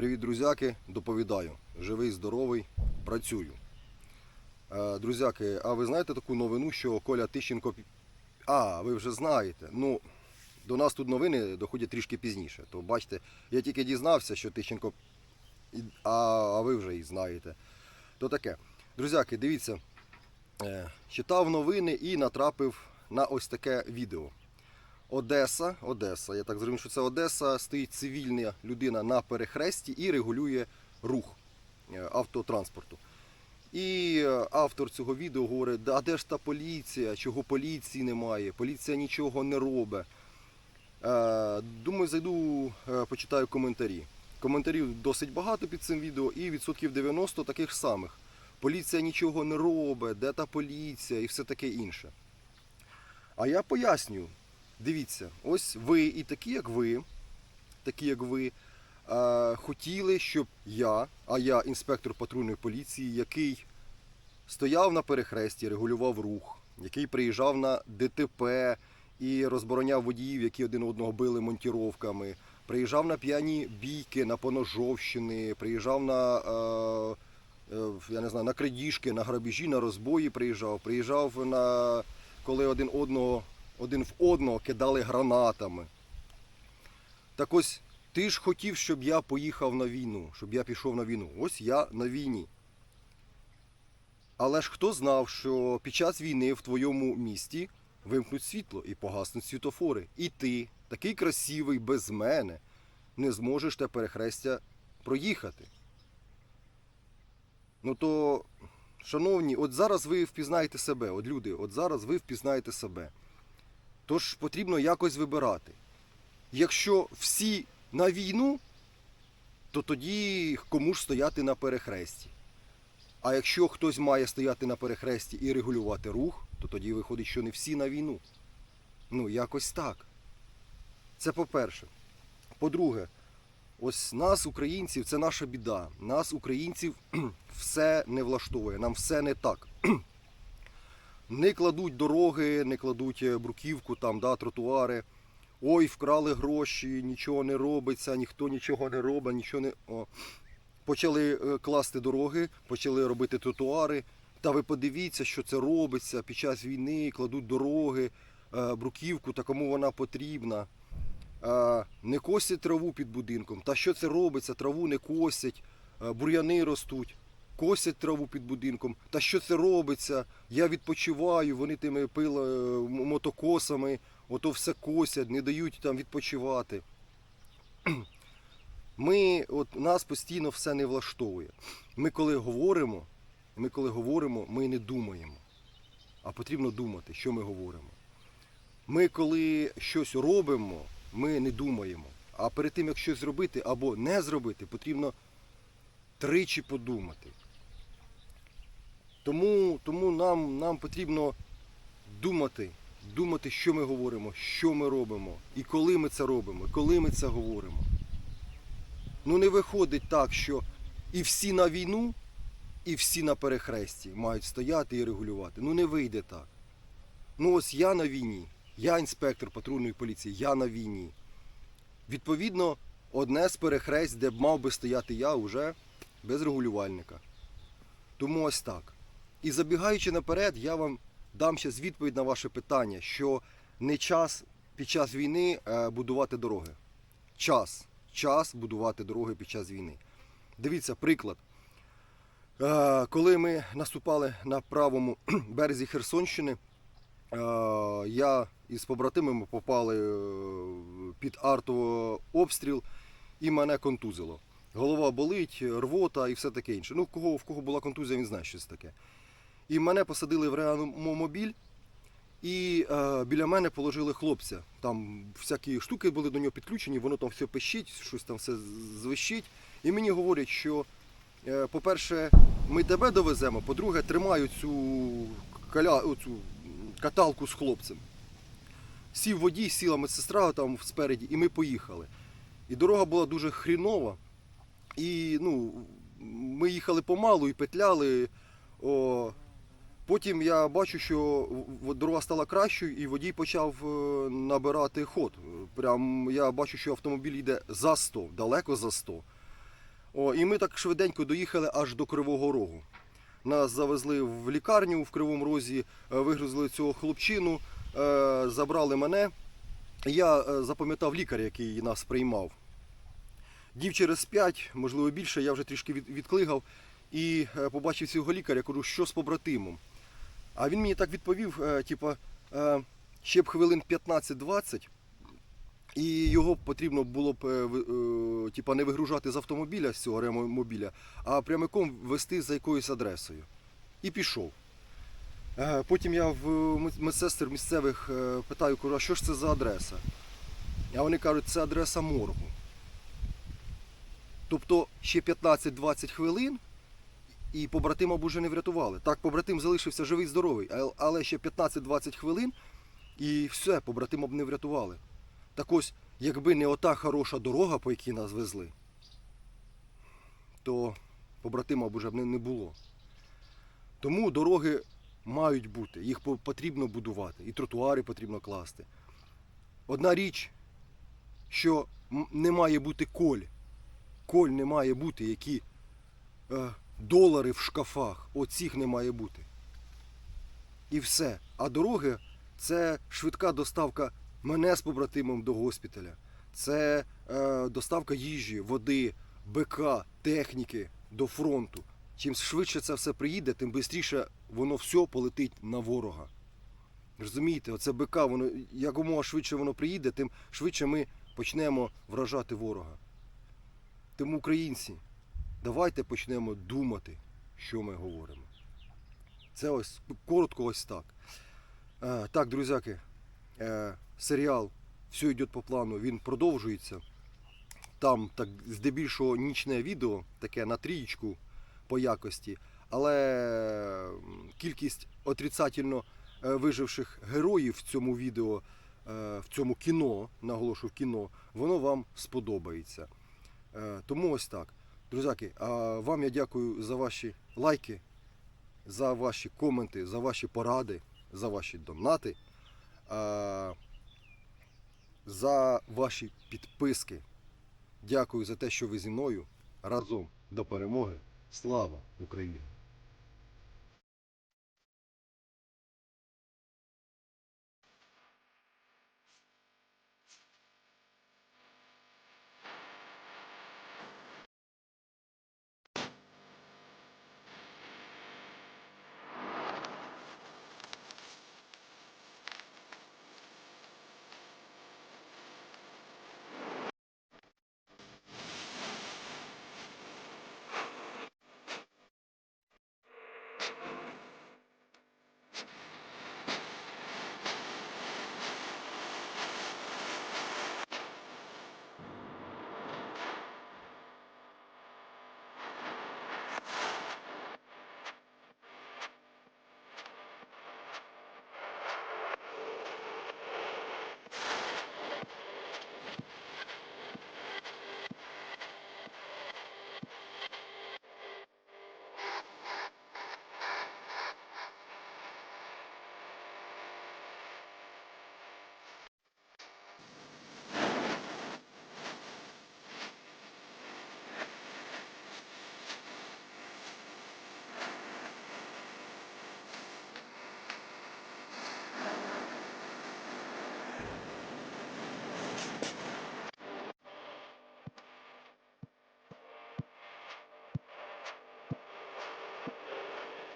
Привіт, друзяки, доповідаю. Живий, здоровий, працюю. Е, Друзяки, а ви знаєте таку новину, що Коля Тищенко. А, ви вже знаєте. Ну, до нас тут новини доходять трішки пізніше. То бачите, я тільки дізнався, що Тищенко. А, а ви вже і знаєте. То таке. Друзяки, дивіться, е, читав новини і натрапив на ось таке відео. Одеса, Одеса, я так зрозумів, що це Одеса, стоїть цивільна людина на перехресті і регулює рух е, автотранспорту. І е, автор цього відео говорить, а де ж та поліція, чого поліції немає, поліція нічого не робить. Е, Думаю, зайду, почитаю коментарі. Коментарів досить багато під цим відео і відсотків 90 таких самих. Поліція нічого не робить, де та поліція і все таке інше. А я пояснюю, Дивіться, ось ви і такі, як ви, такі, як ви, е, хотіли, щоб я, а я інспектор патрульної поліції, який стояв на перехресті, регулював рух, який приїжджав на ДТП і розбороняв водіїв, які один одного били монтіровками, приїжджав на п'яні бійки, на поножовщини, приїжджав на, е, я не знаю, на крадіжки, на грабежі, на розбої приїжджав, приїжджав на коли один одного один в одного кидали гранатами. Так ось ти ж хотів, щоб я поїхав на війну, щоб я пішов на війну. Ось я на війні. Але ж хто знав, що під час війни в твоєму місті вимкнуть світло і погаснуть світофори. І ти, такий красивий без мене, не зможеш те перехрестя проїхати. Ну то, шановні, от зараз ви впізнаєте себе, от люди, от зараз ви впізнаєте себе. Тож потрібно якось вибирати. Якщо всі на війну, то тоді кому ж стояти на перехресті. А якщо хтось має стояти на перехресті і регулювати рух, то тоді виходить, що не всі на війну. Ну, якось так. Це по-перше. По-друге, ось нас, українців, це наша біда. Нас, українців, все не влаштовує, нам все не так не кладуть дороги, не кладуть е, бруківку, там, да, тротуари. Ой, вкрали гроші, нічого не робиться, ніхто нічого не робить, нічого не. О. Почали е, класти дороги, почали робити тротуари. Та ви подивіться, що це робиться під час війни, кладуть дороги, е, бруківку, та кому вона потрібна. Не косять траву під будинком. Та що це робиться? Траву не косять, бур'яни ростуть косять траву під будинком. Та що це робиться? Я відпочиваю, вони тими пила е, мотокосами, ото все косять, не дають там відпочивати. Ми, от нас постійно все не влаштовує. Ми коли говоримо, ми коли говоримо, ми не думаємо. А потрібно думати, що ми говоримо. Ми коли щось робимо, ми не думаємо. А перед тим, як щось зробити або не зробити, потрібно тричі подумати. Тому, тому нам, нам потрібно думати, думати, що ми говоримо, що ми робимо, і коли ми це робимо, коли ми це говоримо. Ну не виходить так, що і всі на війну, і всі на перехресті мають стояти і регулювати. Ну не вийде так. Ну ось я на війні, я інспектор патрульної поліції, я на війні. Відповідно, одне з перехресть, де б мав би стояти я, вже без регулювальника. Тому ось так. І забігаючи наперед, я вам дам ще відповідь на ваше питання, що не час під час війни е, будувати дороги. Час. Час будувати дороги під час війни. Дивіться, приклад. Е, Коли ми наступали на правому березі Херсонщини, е, я із побратимами попали під артообстріл і мене контузило. Голова болить, рвота і все таке інше. Ну, кого, в кого була контузія, він знає, що це таке. І мене посадили в реанімобіль, і е, біля мене положили хлопця. Там всякі штуки були до нього підключені, воно там все пищить, щось там все звищить. І мені говорять, що, е, по-перше, ми тебе довеземо, по-друге, тримаю цю, каля, оцю каталку з хлопцем. Сів водій, сіла медсестра там спереді, і ми поїхали. І дорога була дуже хрінова. І ну, ми їхали помалу і петляли. О, потім я бачу, що дорога стала кращою, і водій почав е, набирати ход. Прям я бачу, що автомобіль йде за 100, далеко за 100. О, і ми так швиденько доїхали аж до Кривого Рогу. Нас завезли в лікарню в Кривому Розі, е, вигрузили цього хлопчину, е, забрали мене. Я запам'ятав лікаря, який нас приймав. Дів через 5, можливо більше, я вже трішки від- відклигав і побачив цього лікаря, кажу, що з побратимом. А він мені так відповів, типа, е, ще б хвилин 15-20, і його потрібно було б типа, не вигружати з автомобіля, з цього ремомобіля, а прямиком вести за якоюсь адресою. І пішов. Потім я в медсестер місцевих питаю, кажу, а що ж це за адреса? А вони кажуть, це адреса моргу. Тобто ще 15-20 хвилин і побратима б уже не врятували. Так, побратим залишився живий, здоровий, але ще 15-20 хвилин і все, побратима б не врятували. Так ось, якби не ота хороша дорога, по якій нас везли, то побратима б уже не було. Тому дороги мають бути, їх потрібно будувати, і тротуари потрібно класти. Одна річ, що не має бути коль. Коль не має бути, які е, долари в шкафах. Оцих не має бути. І все. А дороги це швидка доставка мене з побратимом до госпіталя. Це е, доставка їжі, води, БК, техніки до фронту. Чим швидше це все приїде, тим швидше воно все полетить на ворога. Розумієте, оце БК, воно якомога швидше воно приїде, тим швидше ми почнемо вражати ворога. Тому, українці, давайте почнемо думати, що ми говоримо. Це ось коротко ось так. Е, так, друзяки, е, серіал все йде по плану, він продовжується. Там так здебільшого нічне відео, таке на трієчку по якості, але кількість отрицательно е, виживших героїв в цьому відео, в цьому кіно, наголошую в кіно, воно вам сподобається. Тому ось так. Друзяки, вам я дякую за ваші лайки, за ваші коменти, за ваші поради, за ваші донати, за ваші підписки. Дякую за те, що ви зі мною разом до перемоги. Слава Україні!